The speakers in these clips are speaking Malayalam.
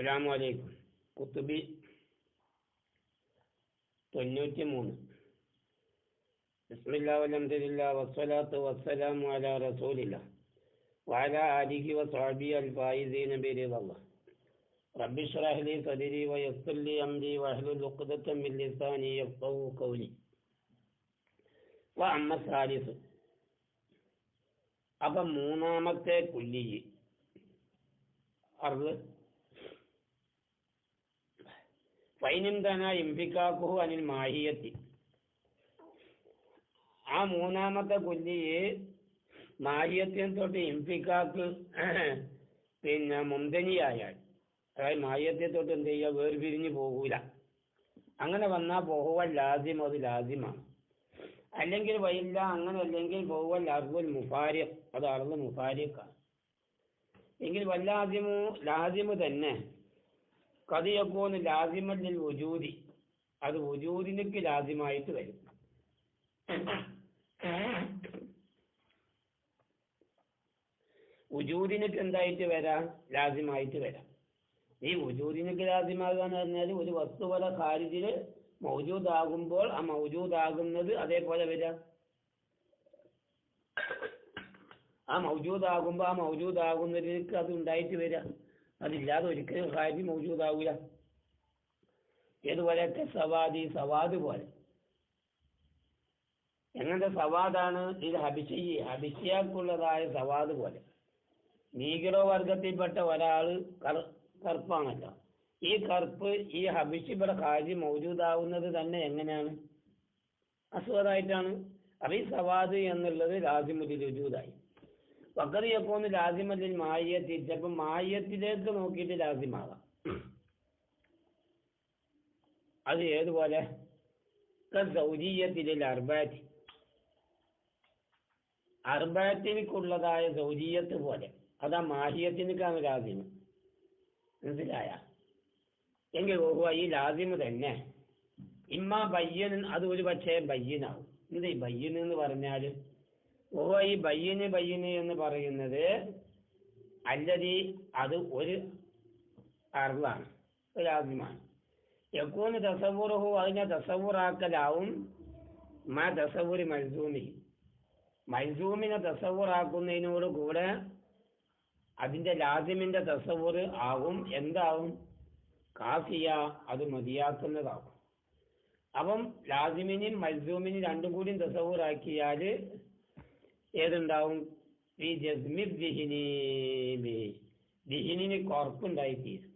അസ്സലാമു അലൈക്കും കുത്തുബി തൊണ്ണൂറ്റി മൂന്ന് ബിസ്മില്ലാ വലംദുലില്ലാ വസ്സലാത്തു വസ്സലാമു അലാ റസൂലില്ലാ وعلى آله وصحبه الفائزين برضا الله رب اشرح لي صدري ويسر لي أمري واحلل عقدة من لساني يفقهوا قولي وأما الثالث അപ്പം മൂന്നാമത്തെ കുല്ലി അറുത് ഫൈനും തന ഇംഫിക്കാക്കുഹു അനിൽ മാഹിയത്തി. ആ മൂന്നാമത്തെ കുഞ്ഞിയെ മാഹിയത്തിനെ തൊട്ട് ഇംഫിക്കാക്ക് പിന്നെ മുന്തനിയായാൽ. അതായത് മാഹിയത്തെ തൊട്ട് എന്ത് ചെയ്യുക? വേർപിരിഞ്ഞ് പോകൂല. അങ്ങനെ വന്നാൽ പോകുവൽ ലാദ്യം അത് ലാദ്യമാണ് അല്ലെങ്കിൽ വയില്ല അങ്ങനെ അല്ലെങ്കിൽ പോകുവൽ അർബുൽ മുഫാരിഖ് അത് അർബ് മുഫാരിഖാണ്. എങ്കിൽ വല്ലാദ്യമോ ലാദ്യമോ തന്നെ കഥയൊക്കെ ലാസിമല്ലിൽ വജൂതി അത് വുജൂദിനക്ക് ലാസിമായിട്ട് വരും. ഉജൂദിനക്ക് എന്തായിട്ട് വരാം? ലാസിമായിട്ട് വരാം. ഈ ഉജൂദിനക്ക് ലാസിമാകുക എന്ന് പറഞ്ഞാൽ ഒരു വസ്തുവല ഖാരിജിൽ മൗജൂദാകുമ്പോൾ ആ മൗജൂദാകുന്നത് അതേപോലെ വരാം. ആ മൗജൂദാകുമ്പോൾ ആ മൗജൂദാകുന്നതിലേക്ക് അത് ഉണ്ടായിട്ട് വരാം. അതില്ലാതെ ഒരിക്കലും ഖാരിജ് മൗജൂദാവൂല. ഏതുപോലെ സവാദി സവാദ് പോലെ. എങ്ങനത്തെ സവാദാണ് ഇത് ഹബിഷി? ഹബിഷിയാക്കുള്ളതായ സവാദ് പോലെ. നീഗ്രോ വർഗത്തിൽപ്പെട്ട കറ- കറുപ്പാണല്ലോ. ഈ കറുപ്പ് ഈ ഹബിഷി ഇവിടെ കാര്യം മൗജൂദാവുന്നത് തന്നെ എങ്ങനെയാണ്? അസുഖമായിട്ടാണ്. അപ്പൊ ഈ സവാദ് എന്നുള്ളത് ലാസിമുദ്ദിൽ രുജൂതായി വക്കറിയപ്പോന്ന് ലാസിമല്ലിൽ മായത്തി ചിലപ്പോൾ മായത്തിലേക്ക് നോക്കിയിട്ട് ലാസിമാകാം. അത് ഏതുപോലെ? സൗജീയത്തിലെ അർബാറ്റി അർബാറ്റിനിക്കുള്ളതായ സൗജീയത്ത് പോലെ. അതാ മാഹിയത്തിനിക്കാണ് ലാസിമ്. മനസ്സിലായ? എങ്കിൽ ഓഹുവ ഈ ലാസിമ് തന്നെ ഇമ്മ ബയ്യൻ അത് ഒരു പക്ഷേ ബയ്യനാവും. എന്താ ഈ ബയ്യൻ എന്ന് പറഞ്ഞാൽ ഓഹോ ഈ ബയ്യന് ബയ്യന് എന്ന് പറയുന്നത് അല്ലതി അത് ഒരു അർളാണ് ഒരു ആദ്യമാണ് യക്കൂന്ന് തസവൂറുഹു അതിനെ തസവൂറാക്കലാവും മാ തസവൂരി മൽസൂമി മൽസൂമിനെ തസവൂറാക്കുന്നതിനോട് കൂടെ അതിന്റെ ലാസിമിന്റെ തസവൂർ ആവും. എന്താവും? കാസിയ അത് മതിയാക്കുന്നതാവും. അപ്പം ലാസിമിനും മൽസൂമിനും രണ്ടും കൂടിയും തസവൂറാക്കിയാൽ ഏതുണ്ടാവും? ഈ ജസ്മി ദിഹിനി ദിഹിനിന് കുറപ്പുണ്ടായിത്തീരും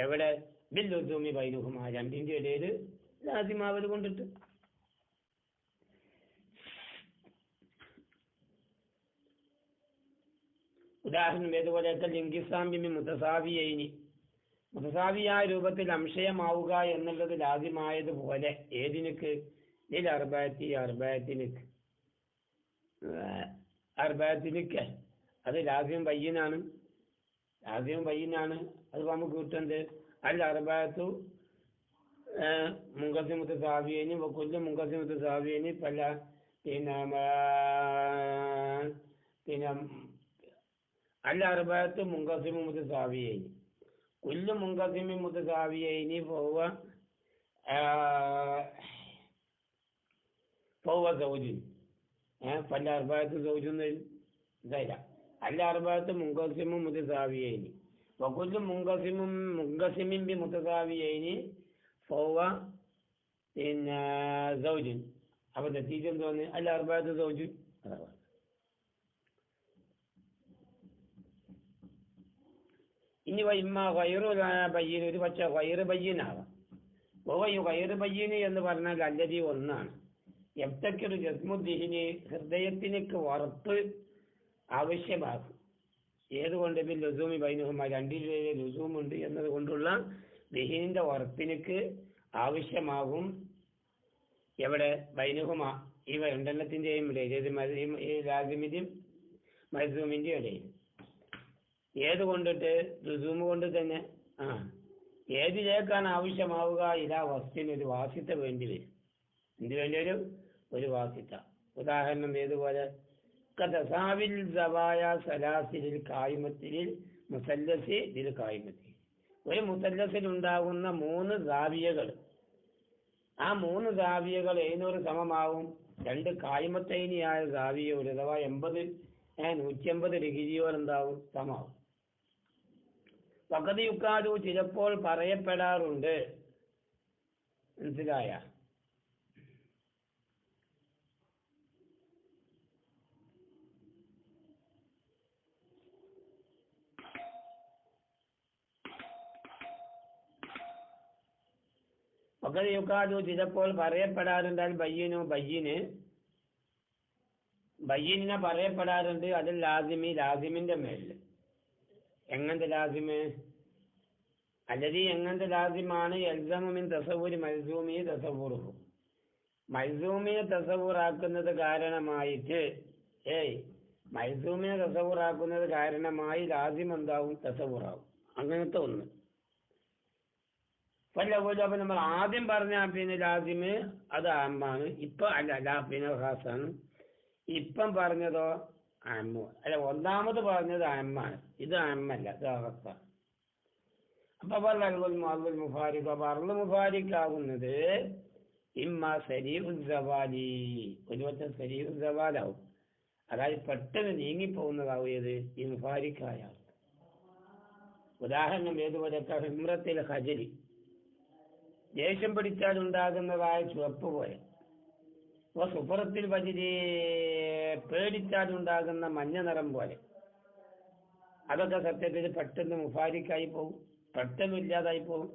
എവിടെ? ബില്ലുസൂമി ബൈനുഹുമാ. രണ്ടിന്റെ ഇടയിൽ ലാസിമാവത് കൊണ്ടിട്ട്. ഉദാഹരണം ഏതുപോലെ ലിംഗിസാമ്പിമി മുതസാവിയൈനി. മുതസാവിയായ രൂപത്തിൽ അംശയമാവുക എന്നുള്ളത് ലാദ്യമായതുപോലെ ഏതിനക്ക്? ഇതിൽ അർബായത്തി അർബായത്തിനക്ക്. അർബായത്തിനക്ക് അത് ലാദ്യം പയ്യനാണ് ലാദ്യം പയ്യനാണ് അത് നമുക്ക് കിട്ടുന്നത്. അല്ല അർബായത്തു മുങ്കസിമുത്ത് സാവിയേനി കൊല്ലു മുങ്കസിമുത്ത് സാവിയേനി പല പിന്നെ പിന്നെ അല്ല അർബായത്ത് മുങ്കസിമു മുത്തസാവിയൈനി കുല്ലു മുങ്കസിമി മുത്തസാവിയൈനി പോവ പോവ സൗജി പല അർബായത്ത് സൗജൊന്നും ഇതായില്ല അല്ല അർബായത്ത് മുങ്കസിമും മുത്തസാവിയൈനി. വകുല്ലു മുങ്കസിമും മുങ്കസിമിൻ ബി മുത്തസാവിയൈനി. പോവ പിന്നെ സൗജുൻ. അപ്പൊ നത്തീജ എന്തോന്ന് അല്ല അർബായത്ത് സൗജുൻ. ഇനി ഇമ്മ വയറു പയ്യൻ ഒരു പക്ഷെ വയറ് ബയ്യനാവാം. വയ്യ വയറ് ബയ്യന് എന്ന് പറഞ്ഞാൽ അല്ലതി ഒന്നാണ്. എത്തക്കൊരു ജസ്മുദ്ദീഹിന് ഹൃദയത്തിനൊക്കെ വറുപ്പ് ആവശ്യമാകും ഏതുകൊണ്ട് ഇപ്പം ലുസൂമി ബൈനുഹുമ? രണ്ടിലെ ലുസൂമുണ്ട് എന്നത് കൊണ്ടുള്ള ദിഹിനിന്റെ ഉറപ്പിനക്ക് ആവശ്യമാകും. എവിടെ? ബൈനുഹുമ. ഇവ രണ്ടെണ്ണത്തിന്റെയും ഇടയിൽ ഏത് ലാസിമിന്റെയും മൈസൂമിന്റെയും ഇടയിൽ. ഏത് കൊണ്ടിട്ട് ലുസൂമ് കൊണ്ട് തന്നെ. ആ. ഏതിലേക്കാണ് ആവശ്യമാവുക? ഇതാ വസ്തുവിന് ഒരു വാസിത്ത വേണ്ടി വരും. എന്ത് വേണ്ടി വരും? വാസിത്ത ഉദാഹരണം ഏതുപോലെ? കഥസാവിൽ സവായ സലാസിലിൽ കായ്മത്തിൽ മുസല്ലസി ഇതിൽ കായ്മത്തിൽ ഒരു മുസല്ലസിൽ ഉണ്ടാകുന്ന മൂന്ന് ദാവിയകൾ ആ മൂന്ന് ദാവിയകൾ എഴുന്നൂറ് സമമാവും. രണ്ട് കായ്മത്തൈനിയായ സാവിയോട് അഥവാ എൺപത് നൂറ്റി എൺപത് ഡിഗ്രിയോട് എന്താവും? സമമാവും. പകുതിയുക്കാതു ചിലപ്പോൾ പറയപ്പെടാറുണ്ട്. മനസ്സിലായ? പകുതി യുക്കാതു ചിലപ്പോൾ പറയപ്പെടാറുണ്ട് അൽ ബയ്യനു ബയ്യന്. ബയ്യനെ പറയപ്പെടാറുണ്ട് അതിൽ ലാസിമി ലാസിമിന്റെ മേലിൽ എങ്ങനത്തെ ലാസിമ്? അല്ലതി എങ്ങനത്തെ ലാസിമാണ് എൽസമിൻ തസവൂരി മൽസൂമി തസവൂറുഹു. മൽസൂമിനെ തസവൂറാക്കുന്നത് കാരണമായിട്ട് ഏയ് മൽസൂമിനെ തസവൂറാക്കുന്നത് കാരണമായി ലാസിം എന്താവും തസവൂറാവും. അങ്ങനത്തെ ഒന്ന്. അപ്പൊ നമ്മൾ ആദ്യം പറഞ്ഞ പിന്നെ ലാസിമ് അത് അമ്മാണ്. ഇപ്പൊ അല്ല ലാ പിന്നെ ഖാസാണ്. ഇപ്പം പറഞ്ഞതോ അമ്മു. അല്ല ഒന്നാമത് പറഞ്ഞത് അമ്മാണ്. ഇത് അമ്മല്ല ഇത് അവസ്ഥ അപ്പൊ പറഞ്ഞു മാറുൽ മുഫാരിഖ്. അപ്പൊ അറുപത് മുഫാരിഖാകുന്നത് ഇമ്മ സരീഉ സവാലി. ഒരു വട്ടം സരീഉ സവാലാവും. അതായത് പെട്ടെന്ന് നീങ്ങിപ്പോകുന്നതാവും ഏത്? ഈ മുഫാരിഖായ. ഉദാഹരണം ഏതുപോലെ? ഹിമ്രത്തിൽ ഹജലി ദേഷ്യം പിടിച്ചാൽ ഉണ്ടാകുന്നതായ ചുവപ്പ് പോലെ അപ്പൊ സുപ്പറത്തിൽ വജിരി പേടിച്ചാൽ ഉണ്ടാകുന്ന മഞ്ഞ നിറം പോലെ. അതൊക്കെ സത്യത്തിൽ പെട്ടെന്ന് മുഫാരിക്കായി പോകും പെട്ടെന്ന് ഇല്ലാതായി പോകും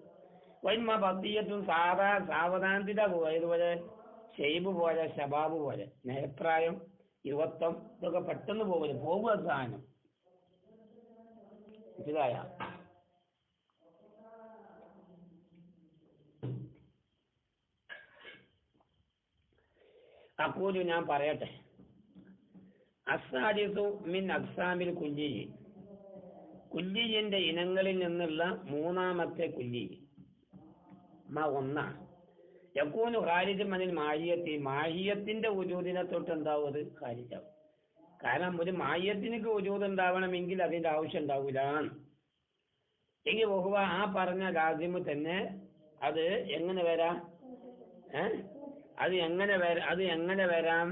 വൈമ പത്തിയത്തും സാധാ സാവധാനത്തില പോവുക. ഇതുപോലെ ഷെയ്ബ് പോലെ ശബാബ് പോലെ. നേപ്രായം യുവത്വം ഇതൊക്കെ പെട്ടെന്ന് പോകില്ല പോകുക സാധനം. മനസ്സിലായ? അക്കൂലു ഞാൻ പറയട്ടെ. അസാദിസു മിൻ അക്സാമിൽ കുല്ലി കുല്ലിയന്റെ ഇനങ്ങളിൽ നിന്നുള്ള മൂന്നാമത്തെ കുല്ലി മ ഒന്നാണ് യക്കൂനു ഖാരിജ് മനിൽ മാഹിയത്തി. മാഹിയത്തിന്റെ ഉജൂദിനെ തൊട്ട് എന്താവും അത്? ഖാരിജാവും. കാരണം ഒരു മാഹിയത്തിനൊക്കെ ഉജൂദ് ഉണ്ടാവണമെങ്കിൽ അതിന്റെ ആവശ്യം ഉണ്ടാവില്ല എങ്കിൽ ബഹുവ ആ പറഞ്ഞ ലാസിമ് തന്നെ അത് എങ്ങനെ വരാം? ഏ? അത് എങ്ങനെ വര അത് എങ്ങനെ വരാം?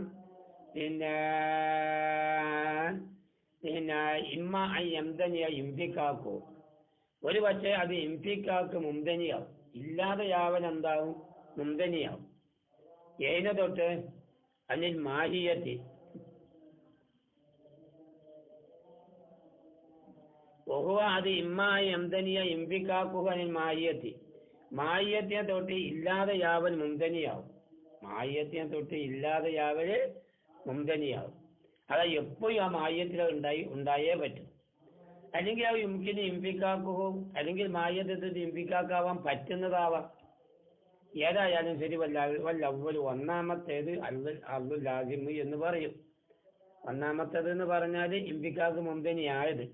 പിന്നെ പിന്നെ ഇമ്മ ഐ എംതനിയ ഇംപിക്കാക്കോ ഒരു പക്ഷേ അത് ഇംപിക്കാക്ക് മുന്തനിയാവും ഇല്ലാതെ ഇല്ലാതെയാവൻ എന്താവും? മുന്തനിയാവും ഏന തൊട്ട്? അനിൽ മാഹിയത്തി. ബഹുവ അത് ഇമ്മായി എംതനിയ ഇംഫിക്കാക്കുക അനിൽ മാഹിയത്തി. മാഹിയത്തിനെ തൊട്ട് ഇല്ലാതെയാവൽ മുംതനിയാവും. മായത്തിനെ തൊട്ട് ഇല്ലാതെയാവൽ മുംതനിയാവും. അത് എപ്പോഴും ആ മായത്തിൽ ഉണ്ടായി ഉണ്ടായേ പറ്റും. അല്ലെങ്കിൽ ആ യുംകിന് ഇമ്പിക്കാക്കുകയും അല്ലെങ്കിൽ മായത്തിൽ ഇമ്പിക്കാക്കാവാൻ പറ്റുന്നതാവാം. ഏതായാലും ശരി വല്ല വല്ല ഒരു ഒന്നാമത്തേത് അല്ല അല്ലു ലാസിമ് എന്ന് പറയും. ഒന്നാമത്തേത് എന്ന് പറഞ്ഞാൽ ഇമ്പിക്കാക്ക് മുംതനിയായത്.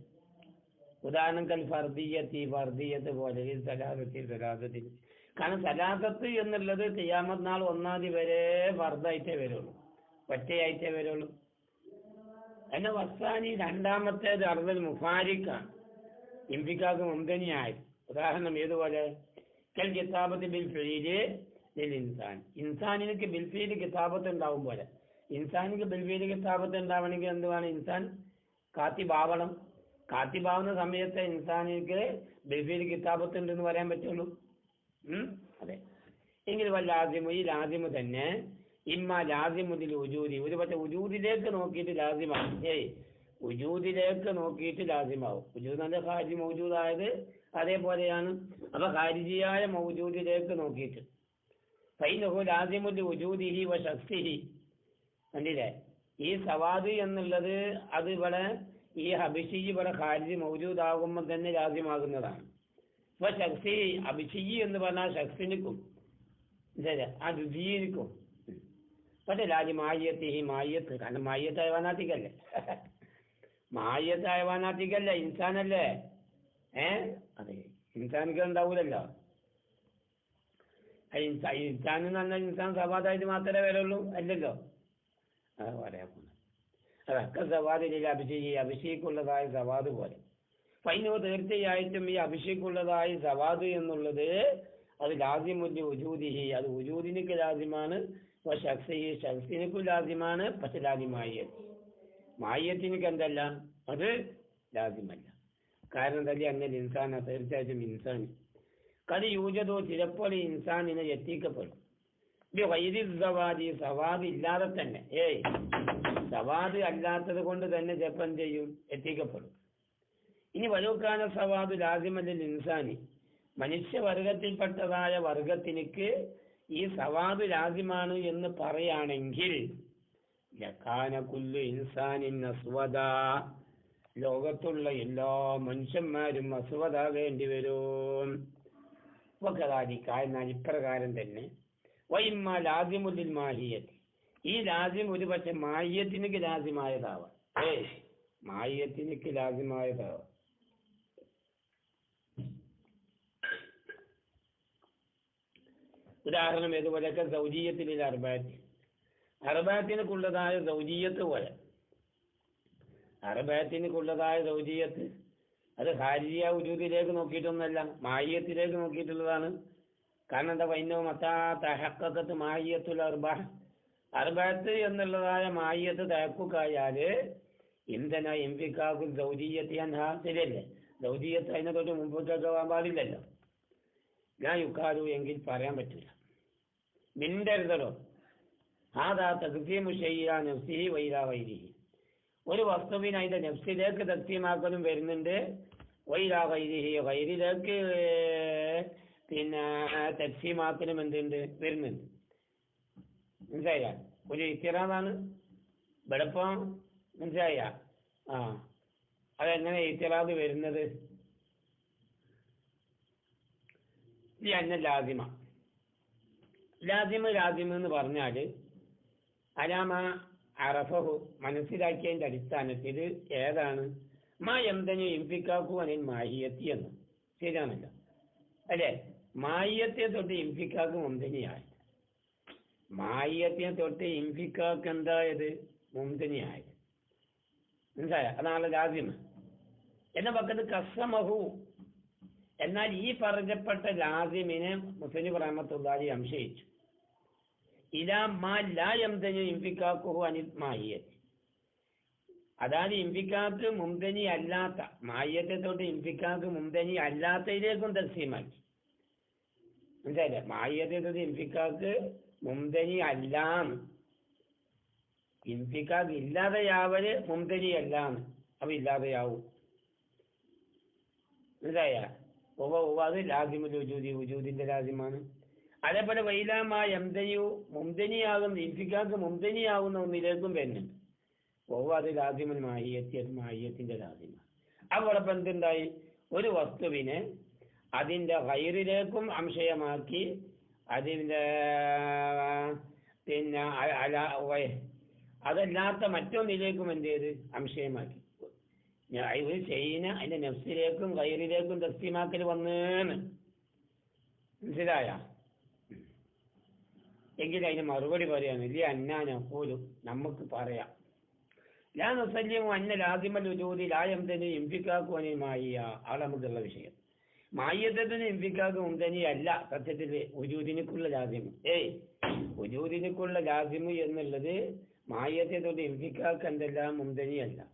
ഉദാഹരണം കൽ ഫർദീയത്തി ഫർദീയത്ത് പോലെ ഈ സലാസത്തിൽ കാരണം സലാസത്ത് എന്നുള്ളത് ചെയ്യാമത് നാൾ ഒന്നാം തീയതി വരെ ഫർദായിട്ടേ വരുള്ളൂ. ഒറ്റയായിട്ടേ വരുള്ളൂ. എന്നെ വസ്താനി രണ്ടാമത്തെ അറുപത് മുഫാരിക്കാണ്. ഇംപിക്കാക്ക് മുന്തനിയായി ഉദാഹരണം ഏതുപോലെ? കൽ കിതാബത്ത് ബിൽ ഫീൽ ഇൻസാൻ. ഇൻസാനിക്ക് ബിൽഫീൽ കിതാബത്ത് ഉണ്ടാവും പോലെ. ഇൻസാനിക്ക് ബിൽഫീൽ കിതാബത്ത് ഉണ്ടാവണമെങ്കിൽ എന്തുവാണ് ഇൻസാൻ കാത്തിബാവണം. കാത്തിബാവുന്ന സമയത്ത് ഇൻസാനിക്ക് ബിൽഫീൽ കിതാബത്ത് ഉണ്ടെന്ന് പറയാൻ പറ്റുള്ളൂ? അതെ. എങ്കിൽ വല്ലാസിമു ഈ ലാസിമു തന്നെ ഇമ്മ ലാസിമുദിൽ ഉജൂതി ഒരു പക്ഷെ ഉജൂതിലേക്ക് നോക്കിയിട്ട് ലാസിമാവും. ഏയ് ഉജൂതിലേക്ക് നോക്കിയിട്ട് ലാസിമാവും. ഉജൂദ് നല്ല ഹാജി മൗജൂദായത് അതേപോലെയാണ്. അപ്പൊ ഹാരിജിയായ മൗജൂദിലേക്ക് നോക്കിയിട്ട്. ഫൈനഹു ലാസിമുൽ ഉജൂദിഹി വ ശക്തിഹി. കണ്ടില്ലേ? ഈ സവാദ് എന്നുള്ളത് അത് ഇവിടെ ഈ ഹബിഷി ഇവിടെ ഹാരിജി മൗജൂദാകുമ്പോൾ തന്നെ ലാസിമാകുന്നതാണ്. ഇപ്പൊ ശക്തി അഭിഷേകി എന്ന് പറഞ്ഞാൽ ശക്തിനിക്കും ആ രുചിനിക്കും പക്ഷെ രാജി മായത്ത് ഈ മായത്ത് കാരണം മായത്തായ വാനാത്തിക്കല്ലേ മായത്തായ വാനാത്തിക്കല്ലേ ഇൻസാനല്ലേ ഏ അതെ ഇൻസാനിക്ക് ഉണ്ടാവൂലല്ലോ ആ ഇൻസാ ഇൻസാൻ എന്ന് പറഞ്ഞാൽ ഇൻസാൻ സവാദായിട്ട് മാത്രമേ വരുള്ളൂ അല്ലല്ലോ അതാ പറയാൻ പോകുന്നത് അതൊക്കെ സവാദില്ല അഭിഷേകി അഭിഷേക്കുള്ളതായ സവാദ് പോലെ ഫൈനോ തീർച്ചയായിട്ടും ഈ അഭിഷേകുള്ളതായി സവാദ് എന്നുള്ളത് അത് ലാസിമുല്യ ഉജൂദിഹി അത് ഉജൂദിനിക്ക് ലാസിമാണ് ഷഖ്സി ഷഖ്സിനിക്കും ലാസിമാണ് പക്ഷെ ലാസിമായ മായത്തിനിക്ക് എന്തല്ല? അത് ലാസിമല്ല. കാരണം എന്താ? അങ്ങനെ ഇൻസാന തീർച്ചയായിട്ടും ഇൻസാൻ കത് യൂജതോ ചിലപ്പോൾ ഇൻസാനിനെ എത്തിക്കപ്പെടും. വൈദ്യ സവാദി ഇല്ലാതെ തന്നെ. ഏയ് സവാദ് അല്ലാത്തത് കൊണ്ട് തന്നെ ജപ്പം ചെയ്യും എത്തിക്കപ്പെടും. ഇനി വലൂക്കാന സവാദ് ലാസിമല്ല ഇൻസാനി മനുഷ്യവർഗത്തിൽപ്പെട്ടതായ വർഗത്തിനിക്ക് ഈ സവാദ് ലാസിമാണ് എന്ന് പറയുകയാണെങ്കിൽ കുല്ലു ഇൻസാനിൻ ലോകത്തുള്ള എല്ലാ മനുഷ്യന്മാരും അസ്വദാകേണ്ടി വരും. വകദാലിക എന്നാൽ ഇപ്രകാരം തന്നെ. വൈമ്മ ലാസിമുല്ലിൽ മാഹിയത്ത്. ഈ ലാസിം ഒരു പക്ഷെ മാഹിയത്തിനക്ക് ലാസിമായതാവാം. ഏ മാഹിയത്തിനക്ക് ലാസിമായതാവാം. ഉദാഹരണം ഏതുപോലെയൊക്കെ സൗജീയത്തിൽ അർബാറ്റി. അർബാത്തിനക്കുള്ളതായ സൗജീയത്ത് പോലെ. അർബാത്തിനക്കുള്ളതായ സൗജീയത്ത്. അത് ഹാരിയ ഉജൂദിലേക്ക് നോക്കിയിട്ടൊന്നല്ല മാഹിയത്തിലേക്ക് നോക്കിയിട്ടുള്ളതാണ്. കാരണം എന്താ വൈനോ മത്താ തഹക്കത്ത് മാഹിയത്തുൽ അർബാ. അർബാത്ത് എന്നുള്ളതായ മാഹിയത്ത് തഹക്കുക്കായാൽ ഇന്ധന എംപിക്കാക്കും സൗജീയത്തി അൻഹ. ശരിയല്ലേ? സൗജീയത്ത് അതിനെ തൊട്ട് മുമ്പോട്ടൊക്കെ പോകാൻ പാടില്ലല്ലോ. ഞാൻ യുക്കാലു എങ്കിൽ പറയാൻ പറ്റില്ല. മിണ്ടരുതലോ ആദാ തക്സീമു ഷെയ്യ നഫ്സി വൈരാ വൈരിഹി. ഒരു വസ്തുവിന് അതിന്റെ നെഫ്സിലേക്ക് തക്സീമാക്കലും വരുന്നുണ്ട്. വൈരാ വൈരിഹി വൈരിലേക്ക് പിന്നെ തക്സീമാക്കലും എന്തുണ്ട്? വരുന്നുണ്ട്. മനസ്സിലായ ഒരു ഇത്തിറാന്നാണ് വെളുപ്പം മനസ്സിലായ ആ. അതെങ്ങനെ ഇത്തിറാദ് വരുന്നത്? ഈ അന്ന ലാസിമ. ലാസിമ ലാസിമ എന്ന് പറഞ്ഞാൽ അലാമ അറഫഹു മനസ്സിലാക്കിയതിന്റെ അടിസ്ഥാനത്തിൽ ഏതാണ്? മാ എന്തനു ഇംഫിക്കാക്കു അനിൽ മാഹിയത്തി എന്ന്. ശരിയാണല്ല? അല്ലേ? മാഹിയത്തെ തൊട്ട് ഇമ്പിക്കാക്കും മുന്തനിയായി മാഹിയത്തിനെ തൊട്ട് ഇംഫിക്കാക്ക് എന്തായത്? മുന്തനിയായത് മനസ്സിലായ? അതാണ് ലാസിമ. എന്ന പക്കത്ത് കസമഹു എന്നാൽ ഈ പറഞ്ഞപ്പെട്ട ലാസിമിനെ മുസ്ലിം റഹമത്തുള്ളാഹി സംശയിച്ചു ഇലാ മാ ലാ യംതനു അതായത് ഇംഫിക്കാക്ക് മുംതനി അല്ലാത്ത മായത്തെ തൊട്ട് ഇംഫിക്കാക്ക് മുംതനി അല്ലാത്തതിലേക്കും തസ്സീമാക്കി മനസ്സിലായില്ലേ? മായത്തെ തൊട്ട് ഇംഫിക്കാക്ക് മുംതനി അല്ലാന്ന്. ഇംഫിക്കാക്ക് ഇല്ലാതെയാവൽ മുംതനി അല്ലാന്ന്. അപ്പൊ ഇല്ലാതെയാവും. മനസ്സിലായ? ഉവ ഉവ അത് ലാസിമുൽ ഉജൂദി ഉജൂദിന്റെ ലാസിമാണ് അതേപോലെ വൈലാമ എംതനിയു മുംതനിയാകുന്ന ഇൻഫിക്കാക്ക് മുംതനിയാകുന്ന ഒന്നിലേക്കും വരുന്നുണ്ട്. ഉവ അത് ലാസിമുൽ മാഹിയത്തി അത് മാഹിയത്തിന്റെ ലാസിമാണ് അതോടൊപ്പം എന്തുണ്ടായി? ഒരു വസ്തുവിനെ അതിന്റെ വയറിലേക്കും അംശയമാക്കി അതിന്റെ പിന്നെ അതല്ലാത്ത മറ്റൊന്നിലേക്കും എന്ത് ചെയ്ത്? അംശയമാക്കി. ഇത് ചെയ്യുന്ന അതിന്റെ നെഫ്സിലേക്കും വയറിലേക്കും തസ്തിമാക്കൽ വന്നേന്ന്. മനസ്സിലായ? എങ്കിൽ അതിന് മറുപടി പറയാണ് ഇല്ല അന്നാന പോലും നമുക്ക് പറയാം. ഞാൻ നസല്യമോ അന്ന ലാദിമൽ ജോലി ലായം തന്നെ ഇംഫിക്കാക്കുവാനേ മായ നമുക്കുള്ള വിഷയം. മായത്തിന് ഇംഫിക്കാക്ക് മുന്തനി അല്ല. സത്യത്തിൽ ഉജൂദിനിക്കുള്ള ലാസിമ്. ഏയ് ഉജൂദിനിക്കുള്ള ലാസിമ് എന്നുള്ളത് മായത്തെ തൊട്ട് ഇംഫിക്കാക്ക് എന്തല്ല മുന്തനി അല്ല.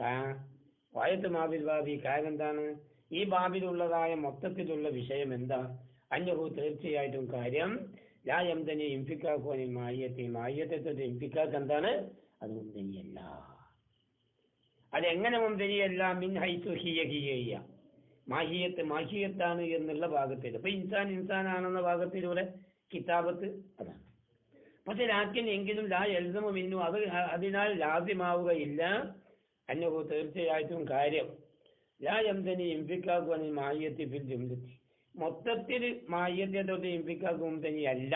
കാ- വായത്ത് മാബിൽ ബാബി കാരണം എന്താണ് ഈ ബാബിലുള്ളതായ മൊത്തത്തിലുള്ള വിഷയം എന്താ? അന്യഹു തീർച്ചയായിട്ടും കാര്യം ലാ തന്നെ ഇംഫിക്കാക്കുവാനി മായത്തെ മായത്തെ തൊട്ട് ഇംഫിക്കാക്ക് എന്താണ്? അത് മുന്തരിയല്ല അതെങ്ങനെ മുന്തരിയല്ല മിൻ ഹൈസു ഹിയ ഹിയ മാഹിയത്ത് മാഹിയത്താണ് എന്നുള്ള ഭാഗത്തിൽ അപ്പൊ ഇൻസാൻ ഇൻസാനാണെന്ന ഭാഗത്തിലൂടെ കിതാബത്ത് അതാണ്. പക്ഷെ ലാക്കിൻ എങ്കിലും ലാ എൽസമ മിന്നു അത് അതിനാൽ ലാസ്യമാവുകയില്ല അന്നഹു തീർച്ചയായിട്ടും കാര്യം. ലാ എംതനി ഇംഫിക്കാക്കുവാനി മാഹിയത്തി ഫിൽ ജുംലത്തി. മൊത്തത്തിൽ മായത്തെ തൊട്ട് ഇംഫിക്കാക്കും തന്നെ അല്ല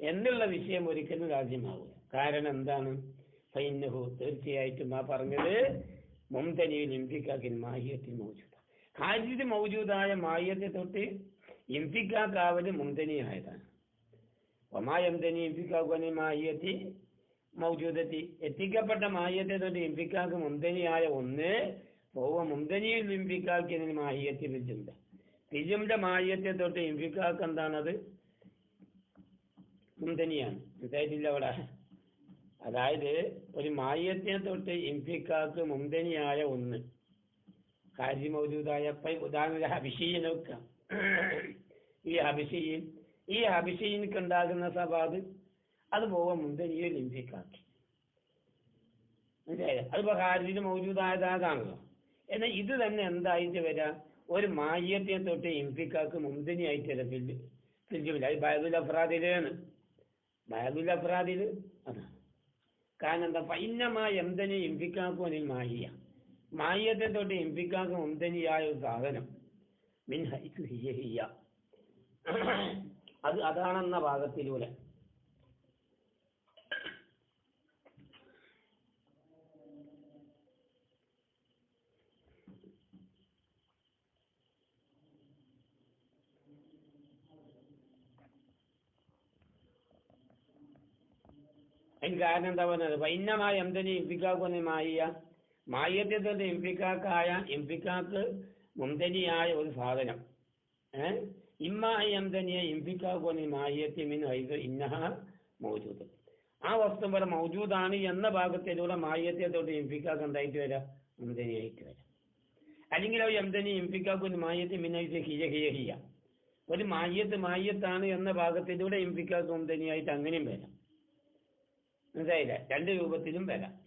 എന്നുള്ള വിഷയം ഒരിക്കലും രാജ്യമാവുക കാരണം എന്താണ്? ഫൈനഹു തീർച്ചയായിട്ടും ആ പറഞ്ഞത് മുംതനിയിൽ ഇംഫിക്കാക്കിൻ മാഹിയത്തിൽ മൗജൂദ. ഹാജിദ് മൗജൂദായ മായത്തെ തൊട്ട് ഇംഫിക്കാക്കാവൽ മുംതനിയായതാണ്. ഒമായംതനി ഇമ്പിക്കാക്കുവാൻ മാഹിയത്തി മൗജൂദത്തി. എത്തിക്കപ്പെട്ട മായത്തെ തൊട്ട് ഇംഫിക്കാക്ക് മുന്തനിയായ ഒന്ന് പോവ മുന്തനിയിൽ ഇംഫിക്കാക്കിയതിന് മാഹിയത്തി ജുംല ഫിജുമിന്റെ മാഹിയത്തെ തൊട്ട് ഇംഫിക്കാക്ക് എന്താണത്? മുന്തനിയാണ് മനസ്സിലായിട്ടില്ല അവിടെ? അതായത് ഒരു മാഹിയത്തിനെ തൊട്ട് ഇംഫിക്കാക്ക് മുന്തനിയായ ഒന്ന്. കാര്യം മൗജൂദായ ഉദാഹരണ ഹബിഷീൻ നോക്കാം ഈ ഹബിഷീൻ ഈ ഹബിഷീനിക്ക് ഉണ്ടാകുന്ന സവാദ് അത് പോവാൻ മുന്തനിയിൽ ഇംഫിക്കാക്കി മനസ്സിലായോ? അതിപ്പോ ഹാരിന് മൗജൂദായതാണല്ലോ എന്നാൽ ഇത് തന്നെ എന്തായിട്ട് വരാം? ഒരു മായത്തെ തൊട്ട് ഇംഫിക്കാക്ക് മുന്തിനി ആയിട്ട് ഫില്ല് ഫില്ലുമില്ല അത് ബയദുൽ അഫ്രാദിലാണ് ബയദുൽ അഫ്രാദിൽ അതാണ് കാരണം എന്താ? ഫൈനമാ എന്തനി അതിൽ മാഹിയ. മാഹിയത്തെ തൊട്ട് ഇംഫിക്കാക്ക് മുന്തനിയായ ഒരു സാധനം. മിൻ ഹൈ അത് അതാണെന്ന ഭാഗത്തിലൂടെ. അതിന് കാരണം എന്താ പറഞ്ഞത്? വൈന്നമായ എന്തനി എംപിക്കാക്കുന്ന മായിയ മായത്തെ തൊട്ട് എംപിക്കാക്കായ എംപിക്കാക്ക് മുന്തനിയായ ഒരു സാധനം. ഏ? ഇമ്മായ എന്തനിയെ എംപിക്കാക്കുന്ന മായത്തെ മിൻ ഹൈദ് ഇന്നഹ മൗജൂദ്. ആ വസ്തു പോലെ മൗജൂദാണ് എന്ന ഭാഗത്തിലൂടെ മായത്തെ ഇംഫിക്കാക്ക് എന്തായിട്ട് വരാം? മുന്തനിയായിട്ട് വരാം. അല്ലെങ്കിൽ ആ എന്തനി എംപിക്കാക്കുന്ന മായത്തെ മിന്നായിട്ട് ഹിയ ഹിയ ഹിയ. ഒരു മായത്ത് മായത്താണ് എന്ന ഭാഗത്തിലൂടെ എംപിക്കാക്ക് മുന്തനിയായിട്ട് അങ്ങനെയും വരാം. മനസ്സിലായില്ല രണ്ട് രൂപത്തിലും വരാം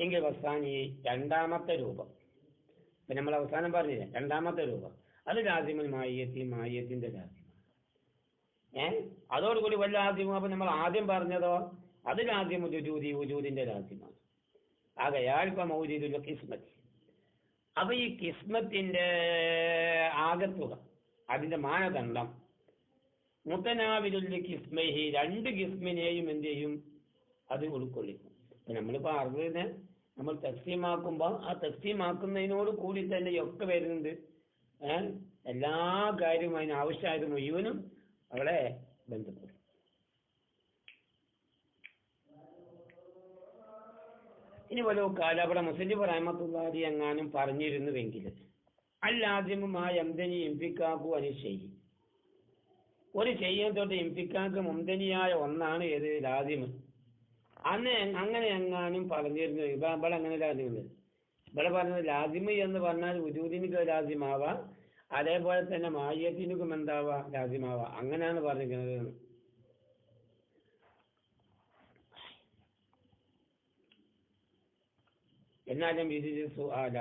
എങ്കിൽ അവസാനം ഈ രണ്ടാമത്തെ രൂപം. ഇപ്പൊ നമ്മൾ അവസാനം പറഞ്ഞില്ലേ രണ്ടാമത്തെ രൂപം. അത് രാജ്യങ്ങൾ മായത്തി മായത്തിന്റെ രാജ്യമാണ്. ഏ? അതോടുകൂടി വല്ല ആദ്യമോ? അപ്പൊ നമ്മൾ ആദ്യം പറഞ്ഞതോ? അത് രാജ്യം ഉജൂതി ഉജൂതിന്റെ രാജ്യമാണ്. ആകയാൽ ഇപ്പൊ മൗജീദുൽ കിസ്മത്ത്. അപ്പൊ ഈ കിസ്മത്തിന്റെ ആകത്തുക അതിന്റെ മാനദണ്ഡം. മുത്തനാവിലുള്ള കിസ്മഹി രണ്ട് കിസ്മിനെയും എന്ത് ചെയ്യും? അത് ഉൾക്കൊള്ളിക്കും. നമ്മളിപ്പോ അറിവിനെ നമ്മൾ തസ്തീമാക്കുമ്പോൾ ആ തസ്തീമാക്കുന്നതിനോട് കൂടി തന്നെ ഒക്കെ വരുന്നുണ്ട്. എല്ലാ കാര്യവും അതിന് ആവശ്യമായത് മുഴുവനും അവളെ ബന്ധപ്പെടും. ഇനി വല്ലോ കാല അവിടെ മുസ്ലിം റഹമത്തുള്ളാഹി എങ്ങാനും പറഞ്ഞിരുന്നുവെങ്കിൽ അല്ലാദ്യമുമായ എന്തനി എംപിക്കാക്കു ചെയ്യും ഒരു ചെയ്യാൻ തൊട്ട് എംപിക്കാക്ക് മുന്തനിയായ ഒന്നാണ് ഏത്? ലാദിമ്. അന്ന് അങ്ങനെ എങ്ങാനും പറഞ്ഞിരുന്നു. ഇവിടെ അങ്ങനെ ലാദിമുണ്ട് ഇവിടെ പറഞ്ഞത് ലാദിമ് എന്ന് പറഞ്ഞാൽ ഉജൂദിനിക്ക് ലാദിമാവാം അതേപോലെ തന്നെ മായത്തിനുക്കും എന്താവാ ലാദിമാവാ അങ്ങനെയാണ് പറഞ്ഞിരിക്കുന്നത്. എന്നാലും വിധിച്ചു സുആല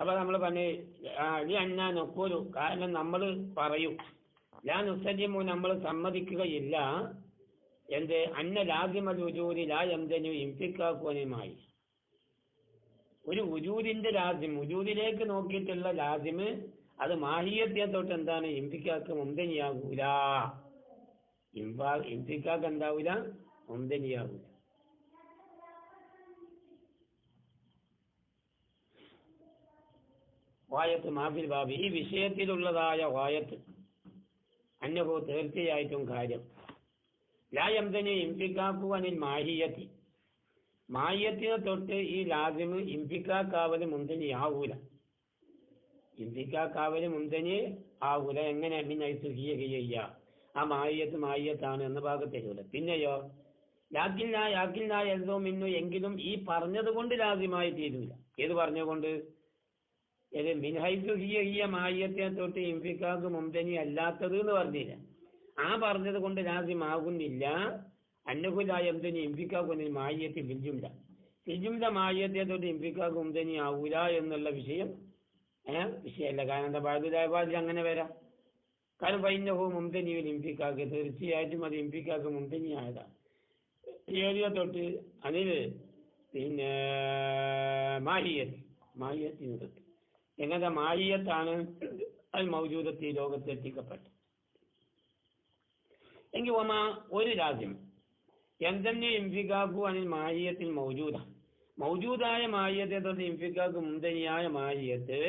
അപ്പൊ നമ്മൾ പറഞ്ഞു അന്ന കാരണം നമ്മൾ പറയും. ഞാൻ ഉസജിമു നമ്മൾ സമ്മതിക്കുകയില്ല. എന്ത്? അന്ന ലാസിമൽ ഉജൂരി ലാ എന്തനു ഇംഫിക്കാക്കുവനുമായി ഒരു ഉജൂരിന്റെ ലാസിം ഉജൂരിലേക്ക് നോക്കിയിട്ടുള്ള ലാസിമ് അത് മാഹിയത്തെ തൊട്ട് എന്താണ്? ഇംഫിക്കാക്ക് മുന്തനിയാകൂല ഇംഫാ ഇംഫിക്കാക്ക് എന്താവൂല? മുന്തനിയാകൂല വായത്ത് മാഫിൽ ബാബി. ഈ വിഷയത്തിലുള്ളതായ വായത്ത് അന്നഹു തീർച്ചയായിട്ടും കാര്യം. ലായംതനെ ഇംഫിക്കാക്കു അനിൽ മാഹിയത്തി. മാഹിയത്തിനെ തൊട്ട് ഈ ലാസിമ് ഇംഫിക്കാക്കാവൽ മുന്തനി ആവൂല. ഇംഫിക്കാക്കാവൽ മുന്തനി ആവൂല. എങ്ങനെ പിന്നെ സുഖിയ ചെയ്യ? ആ മാഹിയത്ത് മാഹിയത്താണ് എന്ന ഭാഗത്തേക്കൂല പിന്നെയോ? യാക്കില്ല യാക്കില്ല എന്തോ മിന്നു എങ്കിലും ഈ പറഞ്ഞത് കൊണ്ട് ലാസിമായി തീരൂല. ഏത് പറഞ്ഞുകൊണ്ട് ഇത് മിൻഹൈസു തൊട്ട് ഇംഫിക്കാക്ക് മുംതനി അല്ലാത്തത് എന്ന് പറഞ്ഞില്ല. ആ പറഞ്ഞത് കൊണ്ട് ലാസിമാകുന്നില്ല. അന്നഹുലായ എന്തനി ഇംഫിക്കാക്കുന്നിൽ മായത്തെ ഫിൽജുംല ഫിൽജുംല മായത്തെ തൊട്ട് ഇംഫിക്കാക്ക് മുംതനി ആവൂല എന്നുള്ള വിഷയം ഏഹ് വിഷയമല്ല. കാരണം എന്താ? ബാധ്യതായപാതിൽ അങ്ങനെ വരാം. കാരണം വൈനഹു മുംതനിയിൽ ഇംഫിക്കാക്ക് തീർച്ചയായിട്ടും അത് ഇംഫിക്കാക്ക് മുംതനി ആയതാണ് ഏരിയ തൊട്ട് അതിൽ പിന്നെ മാഹിയത്ത് മാഹിയത്തിന് തൊട്ട്. എങ്ങനത്തെ മാഹിയത്താണ് അത് മൗജൂദത്ത് ഈ ലോകത്ത് എത്തിക്കപ്പെട്ടു എങ്കിൽ ഒമ ഒരു രാജ്യം എന്തെന്നെ ഇംഫിക്കാക്കു അനിൽ മാഹിയത്തിൽ മൗജൂദ. മൗജൂദായ മാഹിയത്തെ തൊട്ട് ഇംഫിക്കാക്ക് മുന്തനിയായ മാഹിയത്ത്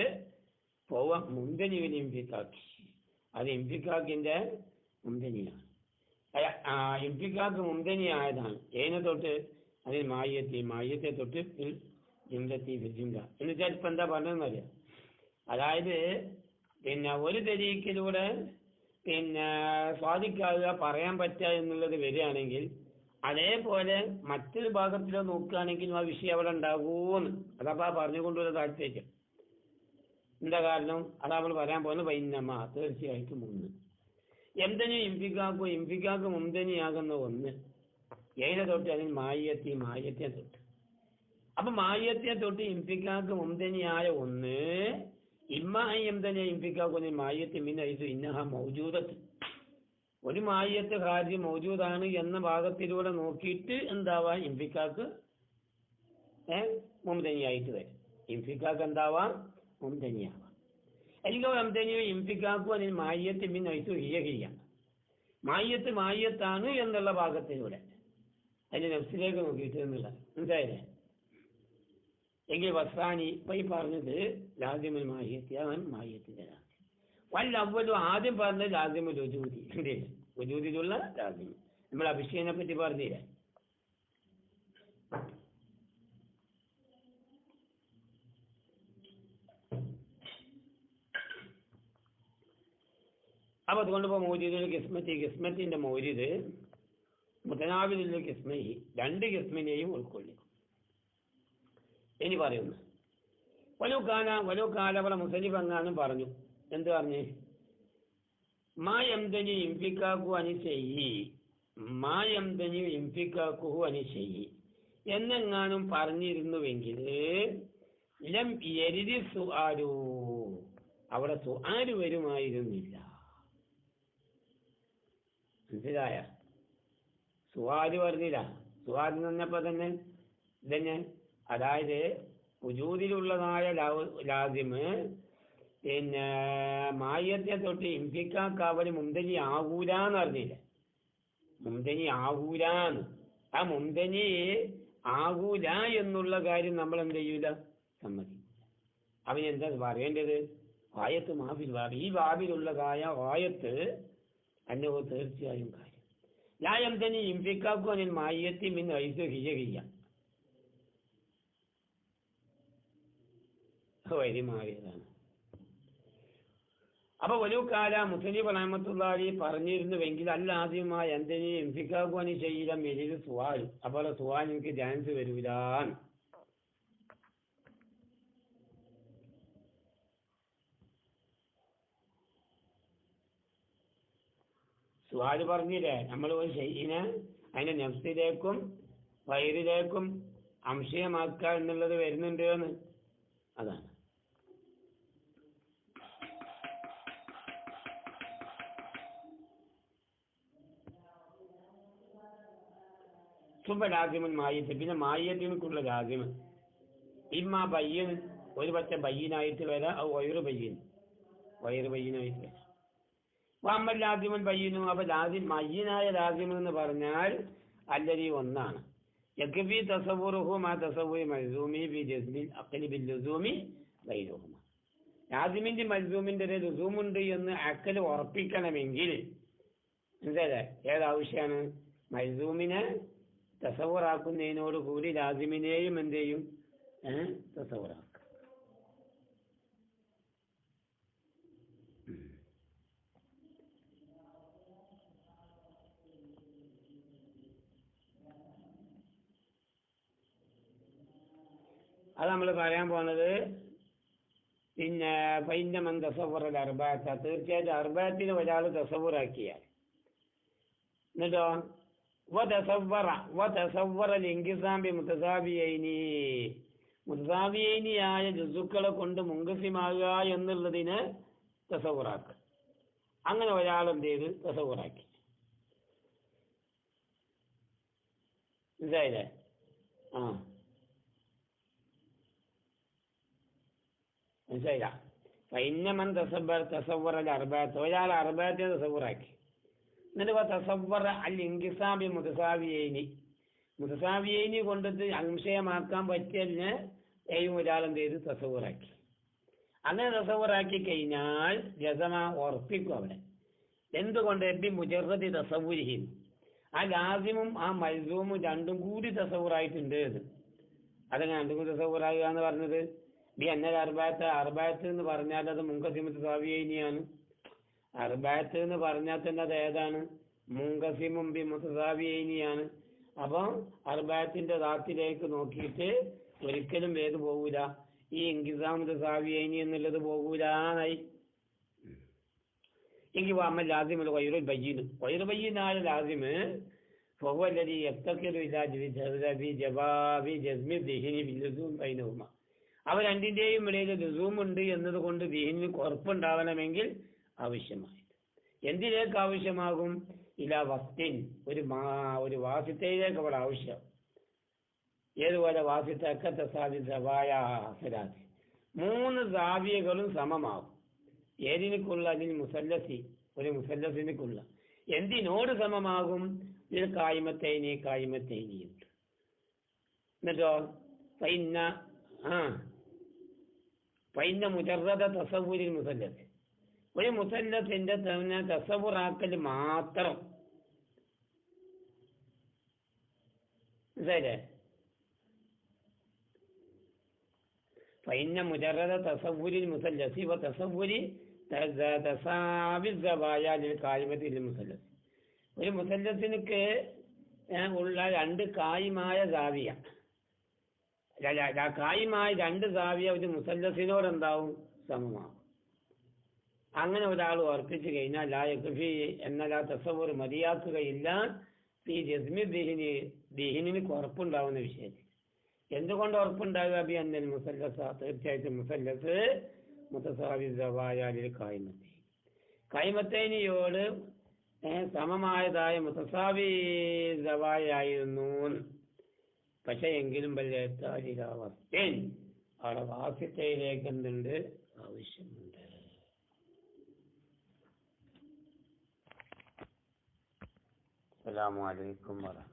പോവ മുന്തനിവിന് ഇംഫിക്കാക്കി അത് ഇംഫിക്കാക്കിന്റെ മുന്തനിയാണ്. ഇംഫിക്കാക്ക് മുന്തനിയായതാണ്. ഏനെ തൊട്ട്? അതിൽ മായത്തി മായത്തെ തൊട്ട് ജിംലത്തി ജിംല എന്ന് വെച്ചാൽ എന്താ പറഞ്ഞതെന്നറിയാം? അതായത് പിന്നെ ഒരു തെരീക്കിലൂടെ പിന്നെ സ്വാധിക്കാതെ പറയാൻ പറ്റുക എന്നുള്ളത് വരികയാണെങ്കിൽ അതേപോലെ മറ്റൊരു ഭാഗത്തിലോ നോക്കുകയാണെങ്കിൽ ആ വിഷയം അവിടെ ഉണ്ടാകൂന്ന് അതപ്പോ ആ പറഞ്ഞുകൊണ്ടുള്ള താല്പര്യം എന്താ കാരണം? അതാ നമ്മൾ പറയാൻ പോകുന്നത് വൈന്നമ്മ തീർച്ചയായിട്ടും ഒന്ന്. എന്തിനു ഇംഫിക്കാക്കോ? ഇംഫിക്കാക്ക് മുന്തനിയാകുന്ന ഒന്ന്. ഏതിനെ തൊട്ട് അതിന് മായത്തി മായത്തെ തൊട്ട്. അപ്പൊ മായത്തെ തൊട്ട് ഇംഫിക്കാക്ക് മുന്തനിയായ ഒന്ന് ഇമ്മ എന്തനെ ഇംഫിക്കാക്കുന്ന മായത്തി മിന്നൈസു ഇന്നഹ മൗജൂദത്ത്. ഒരു മായത്ത് കാര്യം മൗജൂദാണ് എന്ന ഭാഗത്തിലൂടെ നോക്കിയിട്ട് എന്താവാ? ഇംഫിക്കാക്ക് ഏ മുംതനിയായിട്ട് വരും. ഇംഫിക്കാക്ക് എന്താവാം? മുംതനിയാവാം. അല്ലെങ്കിൽ അംതനിയോ ഇംഫിക്കാക്കും അതിന് മായത്ത് മിൻ ഐസു ഹിയ മായത്ത് മായത്താണ് എന്നുള്ള ഭാഗത്തിലൂടെ. അതിന്റെ നെഫ്സിലേക്ക് നോക്കിയിട്ട് എന്നുള്ള മനസ്സിലായില്ലേ? എങ്കിൽ വസാനി ഇപ്പൊ ഈ പറഞ്ഞത് ലാദ്യമുൽ മാഹിയത്തി അവൻ മാഹിയത്തിന്റെ ലാദ്യം വല്ല അവലും ആദ്യം പറഞ്ഞത് ലാദ്യമുൽ ഉജൂതി അല്ലേ ലാദ്യം നമ്മൾ അഭിഷേകനെ പറ്റി പറഞ്ഞില്ലേ? അപ്പൊ അതുകൊണ്ട് ഇപ്പൊ മൗര്യദിൽ കിസ്മത്തി കിസ്മത്തിന്റെ മൗര്യത് മുതനാവിലുള്ള കിസ്മയി രണ്ട് കിസ്മിനെയും ഉൾക്കൊള്ളിക്കും. ഇനി പറയുന്നു. വലുക്കാല വലുക്കാല പല മുസലിഫ് അങ്ങാനും പറഞ്ഞു. എന്ത് പറഞ്ഞു? മാ എംതനി ഇംഫിക്കാക്കു അനുശയി മാ എംതനി ഇംഫിക്കാക്കു ചെയ്യി എന്നെങ്ങാനും പറഞ്ഞിരുന്നുവെങ്കിൽ ലം എരുതി സുആരു അവിടെ സുആര് വരുമായിരുന്നില്ല. മനസ്സിലായ? സുഹാദ് പറഞ്ഞില്ല സുഹാദ് നിന്നപ്പോ തന്നെ ഇതന്നെ അതായത് ഉജൂതിലുള്ളതായ ലാസിമ് പിന്നെ മായത്തെ തൊട്ട് ഇംഫിക്കാക്കാവൽ മുന്തനി ആകൂലാന്ന് അറിഞ്ഞില്ല? മുന്തനി ആകൂലാന്ന്. ആ മുന്തനി ആകൂല എന്നുള്ള കാര്യം നമ്മൾ എന്ത് ചെയ്യൂല? സമ്മതി അവൻ എന്താ പറയേണ്ടത്? വായത്ത് മാഫിൽ വാബി ഈ വാബിലുള്ളതായ വായത്ത് അന്നോ തീർച്ചയായും കാര്യം. ലായം തന്നെ ഇംഫിക്കാക്കു അനിൽ മായത്തി മിൻ ഐസു ഹിയ വരി മാറിയതാണ്. അപ്പൊ വലൂക്കാല മുസ്ലിം റഹമത്തുള്ളി പറഞ്ഞിരുന്നുവെങ്കിൽ അല്ലാദ്യമായ എന്തിന് ഇംഫിക്കാക്കുവാനി ചെയ്യില്ല മെലിത് സുവാൽ. അപ്പോൾ സുവാൽ എനിക്ക് ചാൻസ് വരൂലാൻ സുഹാൽ പറഞ്ഞില്ലേ? നമ്മൾ ഒരു ഷെയ്യിനെ അതിന്റെ നെഫ്സിലേക്കും വയറിലേക്കും അംശയമാക്കുക എന്നുള്ളത് വരുന്നുണ്ട് എന്ന് അതാണ്. സുബ ലാസിമുൻ മായത്ത് പിന്നെ മായത്തിനക്കുള്ള ലാസിമ് ഇമ്മ ബയ്യൻ ഒരു പറ്റ ബയ്യനായിട്ട് വരാം വയറ് ബയ്യൻ വയറ് ബയ്യനായിട്ട് വരാം. വാമ്മൽ ലാസിമുൻ ബയ്യനും അപ്പൊ ലാസിം മയ്യനായ ലാസിം എന്ന് പറഞ്ഞാൽ അല്ലരി ഒന്നാണ്. യക്ഫി തസവുറുഹു മാ തസവുരി മൽസൂമി ബി ജസ്മിൻ അക്കലി ബി ലുസൂമി ബൈനഹുമ. ലാസിമിന്റെ മൽസൂമിന്റെ ഒരു ലുസൂമുണ്ട് എന്ന് അക്കൽ ഉറപ്പിക്കണമെങ്കിൽ എന്താ ഏതാവശ്യമാണ് മൽസൂമിനെ തസവുറാക്കുന്നതിനോട് കൂടി ലാസിമിനെയും എന്തെയും ചെയ്യും ഏഹ് തസവുറാക്കും. അത് നമ്മൾ പറയാൻ പോണത് പിന്നെ പൈന്റെ മൻ തസവുറൽ അർബാത്ത തീർച്ചയായിട്ടും അർബാത്തിന് ഒരാൾ തസവുറാക്കിയാൽ എന്നിട്ടോ? വ തസവറ വ തസവറ ലിംഗിസാമ്പി മുത്തസാബിയൈനി മുത്തസാബിയൈനിയായ ജുസുക്കളെ കൊണ്ട് മുങ്കസിമാകുക എന്നുള്ളതിന് തസവുറാക്കുക അങ്ങനെ ഒരാൾ എന്ത് ചെയ്ത്? തസവുറാക്കി. മനസ്സിലായില്ലേ? ആ. മനസ്സിലായില്ല? ഫൈന്നമൻ തസബ്ബർ തസവറൽ അർബാത്ത്. ഒരാൾ അർബാത്തിനെ തസവുറാക്കി. എന്നിട്ട് തസവറ അൽ ഇൻകിസാബി മുതസാവിയേനി മുതസാവിയേനി കൊണ്ടിട്ട് അംശയമാക്കാൻ പറ്റിയതിന് ഏയും ഒരാൾ എന്ത് ചെയ്ത്? തസവറാക്കി. അങ്ങനെ തസവറാക്കി കഴിഞ്ഞാൽ ജസമ ഉറപ്പിക്കും അവിടെ. എന്തുകൊണ്ട്? എബി മുജറതി തസവുരിഹിൻ ആ ലാസിമും ആ മൽസൂമും രണ്ടും കൂടി തസവറായിട്ടുണ്ട് എന്ന് അതങ്ങനെ രണ്ടും കൂടി തസവറാകുക എന്ന് പറഞ്ഞത്. ബി അന്നൽ അർബായത്ത് അർബായത്ത് എന്ന് പറഞ്ഞാൽ അത് മുൻകസിമത്ത് സാവിയൈനിയാണ് അർബാത്ത് എന്ന് പറഞ്ഞാൽ തന്നെ അത് ഏതാണ് മുങ്കസിമും ബി മുത്തസാവിയൈനിയാണ് അപ്പം അർബാത്തിന്റെ ദാത്തിലേക്ക് നോക്കിയിട്ട് ഒരിക്കലും ഏത് പോകൂല ഈ ഇങ്കിസാമത്ത് സാവിയൈനി എന്നുള്ളത് പോകൂലാന്നായി എങ്കിൽ അമ്മ ലാസിമൽ വൈറുൽ ബയ്യീന് വൈറു ബയ്യീനായ ലാസിമ് فهو الذي يفتقر إلى جذب جواب جزم الذهن باللزوم بينهما അവ രണ്ടിന്റെയും ഇടയിൽ ലുസൂം ഉണ്ട് എന്നതുകൊണ്ട് ദീനിന് ഉറപ്പുണ്ടാവണമെങ്കിൽ ആവശ്യമായത്. എന്തിലേക്ക് ആവശ്യമാകും ഇല വസ്തിൻ ഒരു മാ ഒരു വാസിത്തയിലേക്ക് അവിടെ ആവശ്യം. ഏതുപോലെ വാസിത്തക്കത്തെ സാധ്യതവായ അസരാത്തി മൂന്ന് സാവിയകളും സമമാകും. ഏതിനക്കുള്ള? അതിൽ മുസല്ലസി ഒരു മുസല്ലസിനക്കുള്ള. എന്തിനോട് സമമാകും? ഇത് കായ്മത്തേനി കായ്മത്തേനിയുണ്ട് എന്നിട്ടോ? പൈന്ന ആ. പൈന്ന മുജറത തസവൂരിൽ മുസല്ലസ്. ഒരു മുസന്നത്തിന്റെ തന്നെ തസവുറാക്കൽ മാത്രം. മനസ്സിലായില്ലേ? ഫൈന മുജറത തസവൂരിൽ മുസല്ലസി വ തസവൂരി തസാവിസവായാലിൽ കായ്മത്തിൽ മുസല്ലസ് ഒരു മുസല്ലസിനക്ക് ഉള്ള രണ്ട് കായ്മായ സാവിയ. കായ്മായ രണ്ട് സാവിയ ഒരു മുസല്ലസിനോട് എന്താവും സമമാവും. അങ്ങനെ ഒരാൾ ഉറപ്പിച്ചു കഴിഞ്ഞാൽ ലാ യക്ഫി ആ തസവൂർ മതിയാക്കുകയില്ല. ഈ ജസ്മി ദിഹിനി ദിഹിനിന് ഉറപ്പുണ്ടാവുന്ന വിഷയത്തിൽ എന്തുകൊണ്ട് ഉറപ്പുണ്ടാകുക അബി അന്നൽ മുസല്ലസ. തീർച്ചയായിട്ടും മുസല്ലസ് മുത്തസാവി കായ്മത്തെ. കായ്മത്തേ കായ്മത്തേനിയോട് സമമായതായ മുത്തസാവി സവായായിരുന്നു പക്ഷെ എങ്കിലും വല്ല അവിടെ വാസ്യത്തയിലേക്ക് എന്തുണ്ട്? ആവശ്യമുണ്ട്. السلام عليكم ورحمة